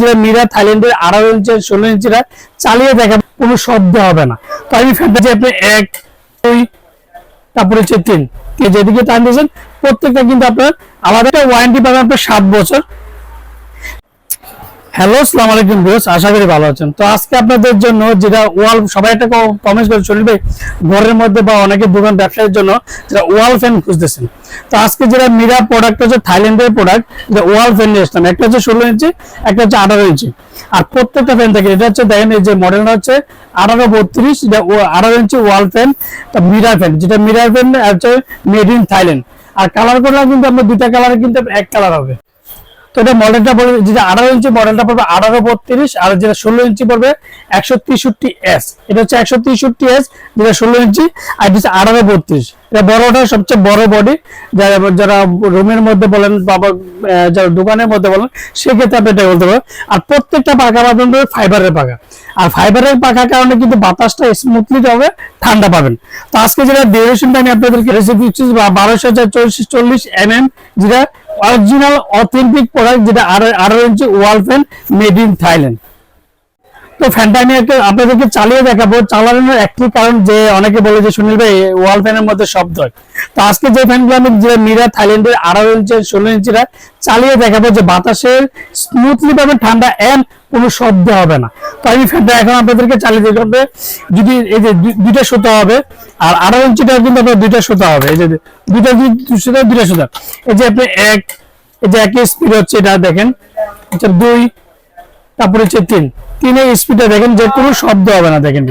যে মিরা থাইল্যান্ডের আড়াই ইঞ্চি ষোলো ইঞ্চিরা চালিয়ে দেখা কোনো শব্দ হবে না। তো আমি ফেলতে চাই আপনি এক, দুই, তারপরে হচ্ছে তিন। যেদিকে টান দিয়েছেন, প্রত্যেকটা কিন্তু আপনার আলাদা ওয়ারেন্টি পাবেন আপনার সাত বছর। হ্যালো আসসালামু আলাইকুম ভিউয়ার্স, আশা করি ভালো আছেন। তো আজকে আপনাদের জন্য যেটা ওয়াল, সবাই একটা কমেন্ট করে চলবে ঘরের মধ্যে বা অনেকে দোকান ব্যবসায়ের জন্য যেটা ওয়াল ফ্যান খুঁজতেছেন। তো আজকে যেটা মিরা প্রোডাক্ট হচ্ছে থাইল্যান্ডের প্রোডাক্ট যে ওয়াল ফ্যান নিয়ে আসলাম। একটা হচ্ছে ষোলো ইঞ্চি, একটা হচ্ছে আঠারো ইঞ্চি। আর প্রত্যেকটা ফ্যান থাকে এটা হচ্ছে দেখেন এই যে মডেলটা হচ্ছে আঠারো বত্রিশ যেটা আঠারো inch wall fan Mira fan যেটা মিরা ফ্যান হচ্ছে মেড ইন থাইল্যান্ড আর কালার করলে কিন্তু আপনার দুইটা কালার কিন্তু এক কালার হবে। তো এটা মডেলটা পড়বে, যেটা আঠারো ইঞ্চি মডেলটা পড়বে আঠারো বত্রিশ, আর যেটা ষোলো ইঞ্চি পড়বে একশো তেষট্টি এস এটা হচ্ছে একশো তেষট্টি এস যেটা ষোলো ইঞ্চি, আর হচ্ছে আঠারো বত্রিশ। এটা বড়টা সবচেয়ে বড় বডি যারা যারা রুমের মধ্যে বলেন বা যারা দোকানের মধ্যে বলেন, সেক্ষেত্রে আপনি এটা বলতে পারেন আর প্রত্যেকটা পাকা পাবেন ফাইবারের পাখা। আর ফাইবারের পাখার কারণে কিন্তু বাতাসটা স্মুথলি হবে, ঠান্ডা পাবেন। তো আজকে যেটা ডিউরেশনটা আমি আপনাদেরকে রেসিপি বারোশো হাজার চল্লিশ চল্লিশ এম এম যেটা অরিজিনাল অথেন্টিক প্রোডাক্ট যেটা আর inch wall fan made in Thailand তো ফ্যানটা আমি আপনাদেরকে চালিয়ে দেখাবো। চালানোর একটি কারণ যে অনেকে বলে যে, সুনীল ভাই ওয়াল ফ্যানের মধ্যে শব্দ হয় তো আজকে যে ফ্যানগুলো আমি যে মিরা থাইল্যান্ডের আঠারো ইঞ্চি ষোলো ইঞ্চিরা চালিয়ে দেখাবো যে বাতাসের স্মুথলি পাবে ঠান্ডা এন্ড কোনো শব্দ হবে না। তো আমি ফ্যানটা এখন আপনাদেরকে চালিয়ে দিতে হবে। যদি এই যে দুইটা সুতা হবে, আর আঠারো ইঞ্চিটা কিন্তু আপনার দুইটা সুতা হবে। এই যে দুইটা দুই- সুতা, দুইটা সুতা। এই যে আপনি এক, এই যে একই স্পিড হচ্ছে এটা দেখেন। দুই, তারপরে হচ্ছে তিন। তিনের স্পিডে দেখেন যে কোনো শব্দ হবে না দেখেন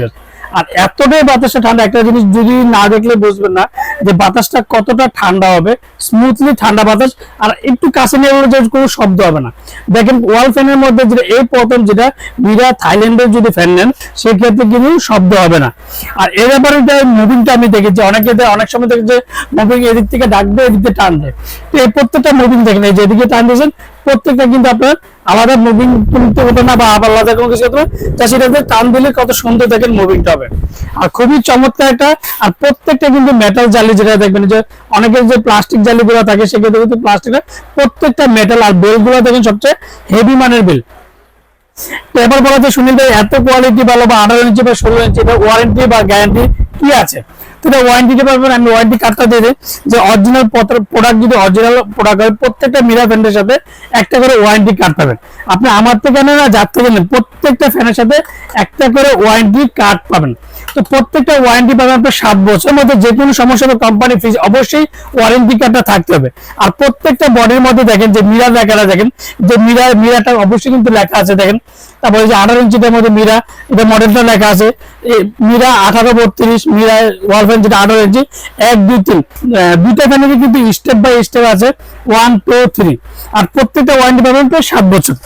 আর এতটাই বাতাসটা ঠান্ডা, একটা জিনিস যদি না দেখলে বুঝবেন না যে বাতাসটা কতটা ঠান্ডা হবে স্মুথলি ঠান্ডা বাতাস, আর একটু কাছে নিয়ে যে কোনো শব্দ হবে না। দেখেন ওয়াল ফ্যানের মধ্যে যেটা, এই প্রথম যেটা মিরা থাইল্যান্ডের যদি ফ্যান নেন, সেক্ষেত্রে কিন্তু শব্দ হবে না। আর এর ব্যাপারে মুভিংটা আমি দেখেছি, অনেকে অনেক সময় দেখি যে মুভিং এদিক থেকে ডাকবে, এদিক থেকে টানবে। তো এই প্রত্যেকটা মুভিং দেখেন, এই যে এদিকে টান দিয়েছেন, প্রত্যেকটা কিন্তু আপনার আলাদা মুভিং করতে হতো না বা আলাদা কোনো কিছু করতে হবে টান দিলে কত সুন্দর দেখেন মুভিংটা হবে। আর খুবই চমৎকার একটা, আর প্রত্যেকটা কিন্তু মেটাল জালি যেটা দেখবেন যে অনেকের যে প্লাস্টিক জালি গুলো থাকে, সেক্ষেত্রে কিন্তু প্লাস্টিকের প্রত্যেকটা মেটাল আর বেলগুলো দেখেন সবচেয়ে হেভি মানের বেল। এবার বলা যে সুনীল ভাই, এত কোয়ালিটি ভালো বা আঠারো ইঞ্চি বা ষোলো ইঞ্চি বা ওয়ারেন্টি বা গ্যারান্টি কি আছে? তো এটা ওয়ারেন্টিটা পাবেন আমি ওয়ারেন্টি কার্ডটা দিয়ে দিই। যে অরিজিনাল প্রোডাক্ট যদি অরিজিনাল প্রোডাক্ট হয়, প্রত্যেকটা মিরা ফ্যানের সাথে একটা করে ওয়ারেন্টি কার্ড পাবেন। আপনি আমার থেকে না যার থেকে নেন, প্রত্যেকটা ফ্যানের সাথে একটা করে ওয়ারেন্টি কার্ড পাবেন। তো প্রত্যেকটা ওয়ারেন্টি পাবেন আপনার সাত বছরের মধ্যে, যে কোনো সমস্যা হবে কোম্পানি ফিজ অবশ্যই ওয়ারেন্টি কার্ডটা থাকতে হবে। আর প্রত্যেকটা বডির মধ্যে দেখেন, যে মিরা লেখাটা দেখেন, যে মিরা মিরাটা অবশ্যই কিন্তু লেখা আছে, দেখেন। তারপরে যে আঠারো ইঞ্চিটার মধ্যে মিরা এটা মডেলটা লেখা আছে। মিরা আঠারো বত্রিশ মিরা ওয়াল ফ্যান যেটা আঠারো ইঞ্চি এক, দুই, তিন। দুইটা ফ্যানের কিন্তু স্টেপ বাই স্টেপ আছে ওয়ান টু থ্রি আর প্রত্যেকটা ওয়ারেন্টি পাবেন প্রায় সাত বছর।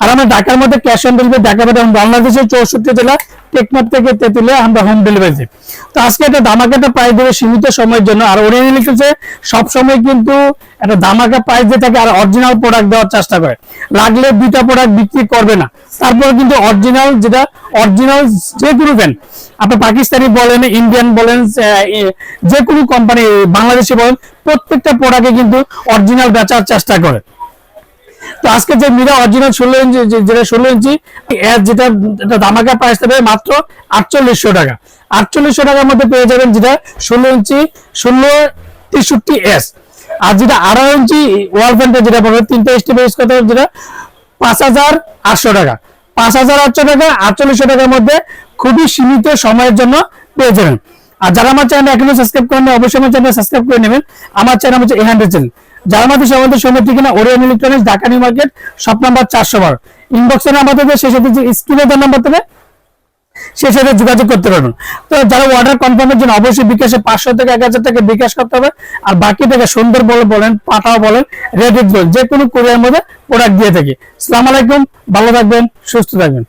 আর আমরা ঢাকার মধ্যে ক্যাশ অন ডেলিভারি ঢাকা মধ্যে বাংলাদেশের চৌষট্টি জেলা টেকনাফ থেকে তেতুলে আমরা হোম ডেলিভারি দিই। তো আজকে একটা ধামাকাটা প্রাইস দেবে সীমিত সময়ের জন্য। আর ওরিয়ান লিখেছে সব সময় কিন্তু একটা ধামাকা প্রাইস দিয়ে থাকে আর অরিজিনাল প্রোডাক্ট দেওয়ার চেষ্টা করে। লাগলে দুইটা প্রোডাক্ট বিক্রি করবে না। তারপরে কিন্তু অরিজিনাল যেটা অরিজিনাল যে কোনো ফ্যান আপনি পাকিস্তানি বলেন ইন্ডিয়ান বলেন যে কোনো কোম্পানি বাংলাদেশি বলেন, প্রত্যেকটা প্রোডাক্টে কিন্তু অরিজিনাল বেচার চেষ্টা করে। তো আজকে যে মিরা অরিজিনাল ষোলো ইঞ্চি যেটা ষোলো ইঞ্চি যেটা দামাকা প্রাইস দেবে মাত্র আটচল্লিশশো টাকা। আটচল্লিশশো টাকার মধ্যে পেয়ে যাবেন যেটা ষোলো ইঞ্চি, ষোলো তেষট্টি এস আর যেটা আড়াই ইঞ্চি ওয়াল ফ্যানটা যেটা পাবে তিনটা ইউজ করতে হবে যেটা পাঁচ হাজার আটশো টাকা। পাঁচ হাজার আটশো টাকা, আটচল্লিশশো টাকার মধ্যে খুবই সীমিত সময়ের জন্য পেয়ে যাবেন। আর যারা আমার চ্যানেল এখনও সাবস্ক্রাইব করেন অবশ্যই আমার চ্যানেল সাবস্ক্রাইব করে নেবেন। আমার চ্যানেল হচ্ছে এ হান্ড্রেড চ্যানেল যারা আমাদের সমাজের সময় ঠিকানা Orion electronics Dhaka new market shop number চারশো বারো। ইনবক্সের নাম্বার থেকে সেই সাথে স্ক্রিনে দেওয়ার নাম্বার থেকে সেই সাথে যোগাযোগ করতে পারবেন। তো যারা অর্ডার কনফার্মের জন্য অবশ্যই বিকাশে পাঁচশো থেকে এক হাজার টাকা বিকাশ করতে হবে। আর বাকি টাকা সুন্দর বলে বলেন পাঠাও বলেন রেডিট বলেন যে কোনো কোরিয়ার মধ্যে প্রোডাক্ট দিয়ে থাকি। সালাম আলাইকুম, ভালো থাকবেন, সুস্থ থাকবেন।